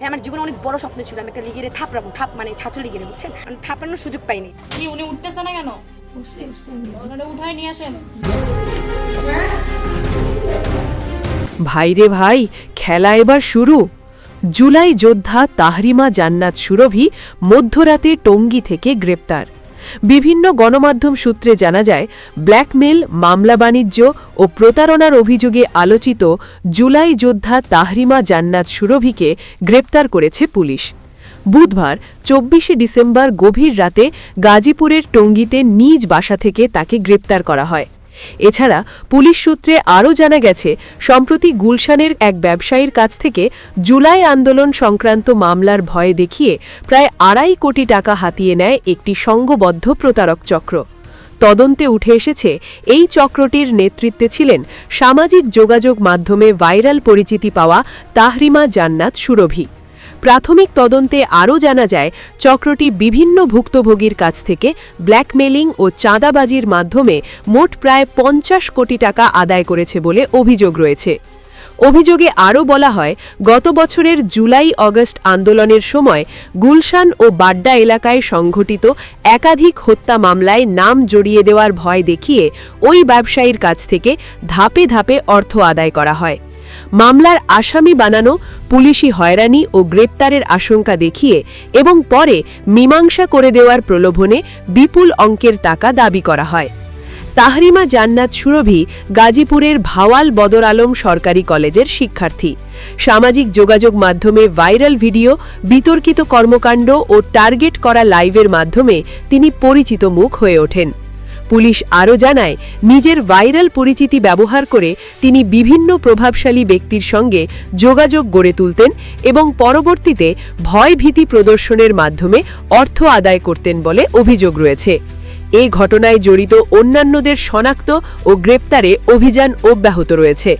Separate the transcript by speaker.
Speaker 1: হ্যাঁ, আমার জীবনে অনেক বড় স্বপ্ন ছিল আমি একটা লিগিরে থাপড়াবো থাপ মানে ছাত্র লিগিরে বুঝছেন? আমি থাপড়ানোর সুযোগ পাইনি।
Speaker 2: কি উনি উঠতেছে না কেন? ওনারা উঠায় নিয়ে আসেন।
Speaker 3: ভাইরে ভাই খেলা এবার শুরু। জুলাই যোদ্ধা তাহরিমা জান্নাত সুরভি মধ্যরাতে টঙ্গী থেকে গ্রেপ্তার। বিভিন্ন গণমাধ্যম সূত্রে জানা যায়, ব্ল্যাকমেল, মামলা বাণিজ্য ও প্রতারণার অভিযোগে আলোচিত জুলাই যোদ্ধা তাহরিমা জান্নাত সুরভিকে গ্রেপ্তার করেছে পুলিশ। বুধবার, চব্বিশে ডিসেম্বর গভীর রাতে গাজীপুরের টঙ্গীতে নিজ বাসা থেকে তাকে গ্রেপ্তার করা হয়। এছাড়া পুলিশ সূত্রে আরও জানা গেছে, সম্প্রতি গুলশানের এক ব্যবসায়ীর কাছ থেকে জুলাই আন্দোলন সংক্রান্ত মামলার ভয় দেখিয়ে প্রায় আড়াই কোটি টাকা হাতিয়ে নেয় একটি সংঘবদ্ধ প্রতারক চক্র। তদন্তে উঠে এসেছে, এই চক্রটির নেতৃত্বে ছিলেন সামাজিক যোগাযোগ মাধ্যমে ভাইরাল পরিচিতি পাওয়া তাহরিমা জান্নাত সুরভি। প্রাথমিক তদন্তে আরও জানা যায়, চক্রটি বিভিন্ন ভুক্তভোগীর কাছ থেকে ব্ল্যাকমেলিং ও চাঁদাবাজির মাধ্যমে মোট প্রায় পঞ্চাশ কোটি টাকা আদায় করেছে বলে অভিযোগ রয়েছে। অভিযোগে আরও বলা হয়, গত বছরের জুলাই অগস্ট আন্দোলনের সময় গুলশান ও বাড্ডা এলাকায় সংঘটিত একাধিক হত্যা মামলায় নাম জড়িয়ে দেওয়ার ভয় দেখিয়ে ওই ব্যবসায়ীর কাছ থেকে ধাপে ধাপে অর্থ আদায় করা হয়। মামলার আসামি বানানো, পুলিশি হয়রানি ও গ্রেপ্তারের আশঙ্কা দেখিয়ে এবং পরে মীমাংসা করে দেওয়ার প্রলোভনে বিপুল অঙ্কের টাকা দাবি করা হয়। তাহরিমা জান্নাত সুরভি গাজীপুরের ভাওয়াল বদর আলম সরকারি কলেজের শিক্ষার্থী। সামাজিক যোগাযোগ মাধ্যমে ভাইরাল ভিডিও, বিতর্কিত কর্মকাণ্ড ও টার্গেট করা লাইভের মাধ্যমে তিনি পরিচিত মুখ হয়ে ওঠেন। পুলিশ আরও জানায়, নিজের ভাইরাল পরিচিতি ব্যবহার করে তিনি বিভিন্ন প্রভাবশালী ব্যক্তির সঙ্গে যোগাযোগ গড়ে তুলতেন এবং পরবর্তীতে ভয়ভীতি প্রদর্শনের মাধ্যমে অর্থ আদায় করতেন বলে অভিযোগ রয়েছে। এ ঘটনায় জড়িত অন্যান্যদের শনাক্ত ও গ্রেপ্তারে অভিযান অব্যাহত রয়েছে।